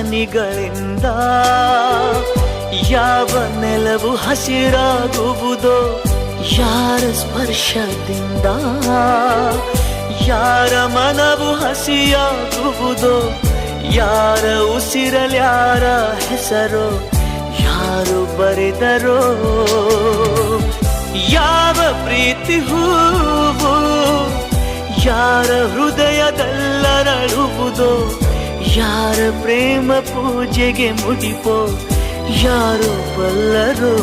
ಹನಿಗಳಿಂದ ಯಾವ ನೆಲವು ಹಸಿರಾಗುವುದೋ, ಯಾರ ಸ್ಪರ್ಶದಿಂದ, ಯಾರ ಮನವು ಹಸಿಯಾಗುವುದೋ, ಯಾರ ಉಸಿರಲ್ಯಾರ ಹೆಸರೋ, ಯಾರು ಬರೆದರೋ, ಯಾವ ಪ್ರೀತಿ ಹೂವು, ಯಾರ ಹೃದಯದಲ್ಲರಳುವುದೋ ಯಾರ ಪ್ರೇಮ ಪೂಜೆಗೆ ಮುಡಿಪೋ ಯಾರು ಬಲ್ಲರೋ?